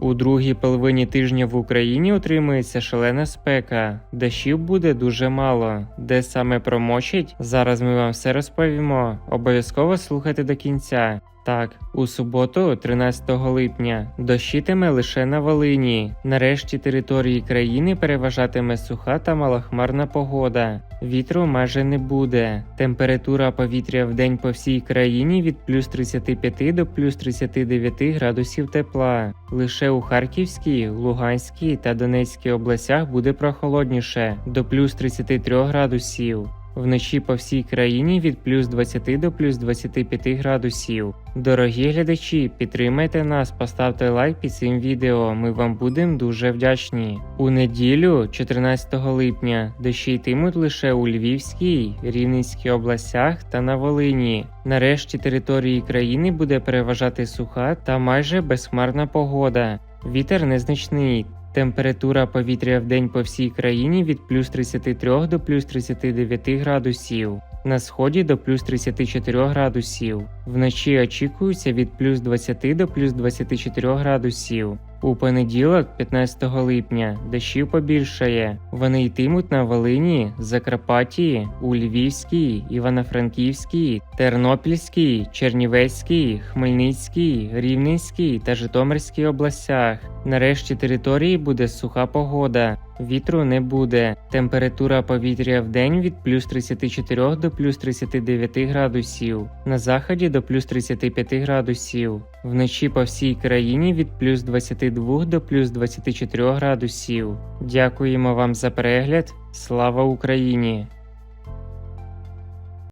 У другій половині тижня в Україні утримується шалена спека. Дощів буде дуже мало. Де саме промочить? Зараз ми вам все розповімо. Обов'язково слухайте до кінця. Так, у суботу, 13 липня, дощитиме лише на Волині. Нарешті території країни переважатиме суха та малохмарна погода. Вітру майже не буде. Температура повітря в день по всій країні від плюс 35 до плюс 39 градусів тепла. Лише у Харківській, Луганській та Донецькій областях буде прохолодніше до плюс 33 градусів. Вночі по всій країні від плюс 20 до плюс 25 градусів. Дорогі глядачі, підтримайте нас, поставте лайк під цим відео. Ми вам будемо дуже вдячні. У неділю, 14 липня, дощі йтимуть лише у Львівській, Рівненській областях та на Волині. Нарешті території країни буде переважати суха та майже безхмарна погода. Вітер незначний. Температура повітря в день по всій країні від плюс 33 до плюс 39 градусів. На сході до плюс 34 градусів. Вночі очікується від плюс 20 до плюс 24 градусів. У понеділок, 15 липня, дощів побільшає. Вони йтимуть на Волині, Закарпатті, у Львівській, Івано-Франківській, Тернопільській, Чернівецькій, Хмельницькій, Рівненській та Житомирській областях. Нарешті території буде суха погода. Вітру не буде. Температура повітря в день від плюс 34 до плюс 39 градусів. На заході до плюс 35 градусів. Вночі по всій країні від плюс 22 до плюс 24 градусів. Дякуємо вам за перегляд. Слава Україні!